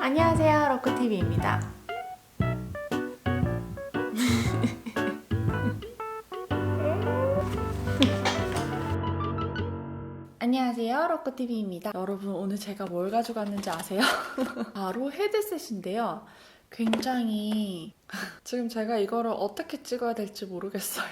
안녕하세요, 로코TV입니다. 안녕하세요, 로코TV입니다. 여러분, 오늘 제가 뭘 가져갔는지 아세요? 바로 헤드셋인데요. 굉장히 지금 제가 이거를 어떻게 찍어야 될지 모르겠어요.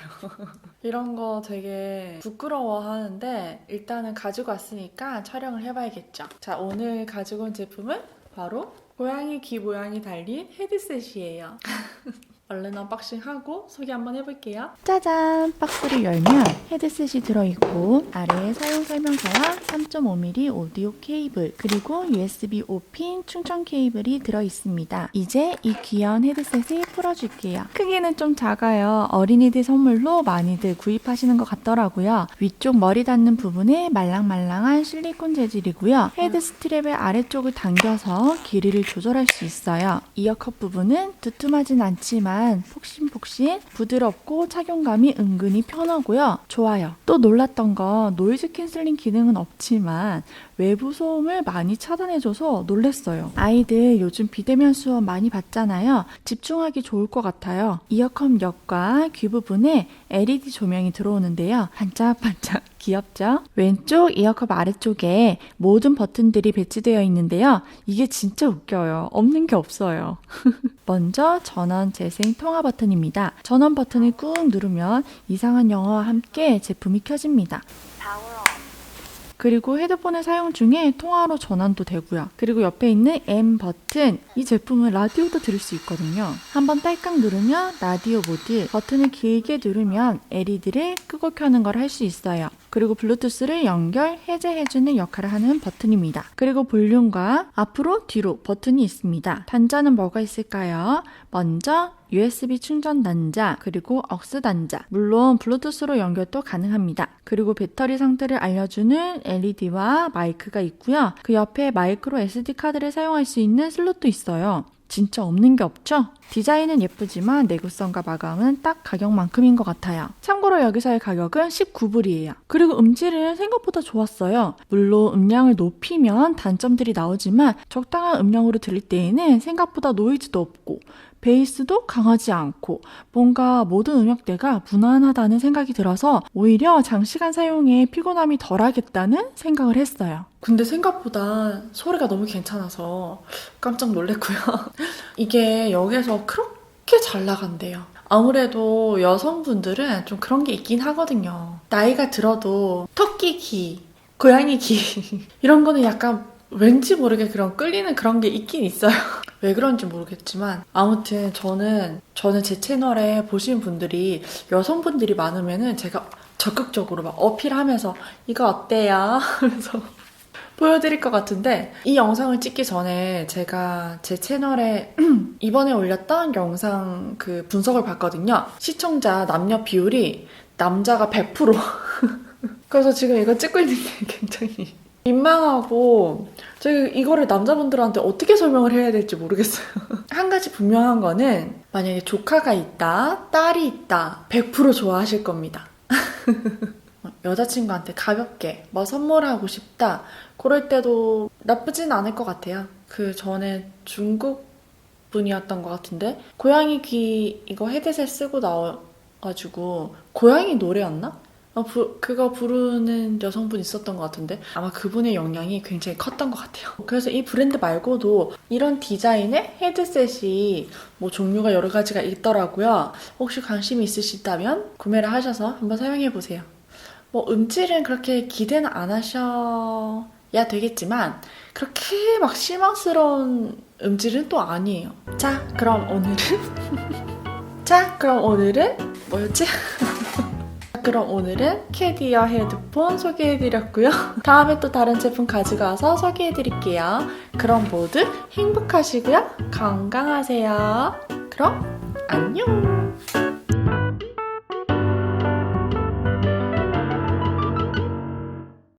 이런 거 되게 부끄러워 하는데 일단은 가지고 왔으니까 촬영을 해봐야겠죠. 자, 오늘 가지고 온 제품은 바로 고양이 귀 모양이 달린 헤드셋이에요. 얼른 언박싱하고 소개 한번 해볼게요. 짜잔! 박스를 열면 헤드셋이 들어있고 아래에 사용 설명서와 3.5mm 오디오 케이블 그리고 USB 5핀 충전 케이블이 들어있습니다. 이제 이 귀여운 헤드셋을 풀어줄게요. 크기는 좀 작아요. 어린이들 선물로 많이들 구입하시는 것 같더라고요. 위쪽 머리 닿는 부분에 말랑말랑한 실리콘 재질이고요. 헤드 스트랩의 아래쪽을 당겨서 길이를 조절할 수 있어요. 이어컵 부분은 두툼하진 않지만 폭신폭신 부드럽고 착용감이 은근히 편하고요. 좋아요. 또 놀랐던 건 노이즈 캔슬링 기능은 없지만 외부 소음을 많이 차단해줘서 놀랬어요. 아이들 요즘 비대면 수업 많이 받잖아요. 집중하기 좋을 것 같아요. 이어컵 옆과 귀 부분에 LED 조명이 들어오는데요. 반짝반짝 귀엽죠? 왼쪽 이어컵 아래쪽에 모든 버튼들이 배치되어 있는데요. 이게 진짜 웃겨요. 없는 게 없어요. 먼저 전원 재생 통화 버튼입니다. 전원 버튼을 꾹 누르면 이상한 영어와 함께 제품이 켜집니다. 그리고 헤드폰을 사용 중에 통화로 전환도 되고요. 그리고 옆에 있는 M 버튼, 이 제품은 라디오도 들을 수 있거든요. 한번 딸깍 누르면 라디오 모드, 버튼을 길게 누르면 LED를 끄고 켜는 걸 할 수 있어요. 그리고 블루투스를 연결, 해제해주는 역할을 하는 버튼입니다. 그리고 볼륨과 앞으로, 뒤로 버튼이 있습니다. 단자는 뭐가 있을까요? 먼저 USB 충전 단자, 그리고 억스 단자. 물론 블루투스로 연결도 가능합니다. 그리고 배터리 상태를 알려주는 LED와 마이크가 있고요. 그 옆에 마이크로 SD 카드를 사용할 수 있는 슬롯도 있어요. 진짜 없는 게 없죠? 디자인은 예쁘지만 내구성과 마감은 딱 가격만큼인 것 같아요. 참고로 여기서의 가격은 19불이에요. 그리고 음질은 생각보다 좋았어요. 물론 음량을 높이면 단점들이 나오지만 적당한 음량으로 들릴 때에는 생각보다 노이즈도 없고 베이스도 강하지 않고 뭔가 모든 음역대가 무난하다는 생각이 들어서 오히려 장시간 사용에 피곤함이 덜하겠다는 생각을 했어요. 근데 생각보다 소리가 너무 괜찮아서 깜짝 놀랐고요. 이게 역에서 그렇게 잘 나간대요. 아무래도 여성분들은 좀 그런 게 있긴 하거든요. 나이가 들어도 토끼 귀, 고양이 귀 이런 거는 약간 왠지 모르게 그런 끌리는 그런 게 있긴 있어요. 왜 그런지 모르겠지만 아무튼 저는 저는 제 채널에 보시는 분들이 여성분들이 많으면은 제가 적극적으로 막 어필하면서 이거 어때요? 하면서 보여드릴 것 같은데 이 영상을 찍기 전에 제가 제 채널에 이번에 올렸던 영상 그 분석을 봤거든요. 시청자 남녀 비율이 남자가 100% 그래서 지금 이거 찍고 있는 게 굉장히 민망하고 저희 이거를 남자분들한테 어떻게 설명을 해야 될지 모르겠어요. 한 가지 분명한 거는 만약에 조카가 있다, 딸이 있다, 100% 좋아하실 겁니다. 여자친구한테 가볍게 뭐 선물하고 싶다. 그럴 때도 나쁘진 않을 것 같아요. 그 전에 중국 분이었던 것 같은데 고양이 귀 이거 헤드셋 쓰고 나와가지고 고양이 노래였나? 어, 부- 그거 부르는 여성분 있었던 것 같은데 아마 그분의 영향이 굉장히 컸던 것 같아요. 그래서 이 브랜드 말고도 이런 디자인의 헤드셋이 뭐 종류가 여러 가지가 있더라고요. 혹시 관심이 있으시다면 구매를 하셔서 한번 사용해 보세요. 뭐 음질은 그렇게 기대는 안 하셔야 되겠지만 그렇게 막 실망스러운 음질은 또 아니에요. 자, 그럼 오늘은 자, 그럼 오늘은 뭐였지? 그럼 오늘은 캐디어 헤드폰 소개해드렸고요. 다음에 또 다른 제품 가져가서 소개해드릴게요. 그럼 모두 행복하시고요. 건강하세요. 그럼 안녕!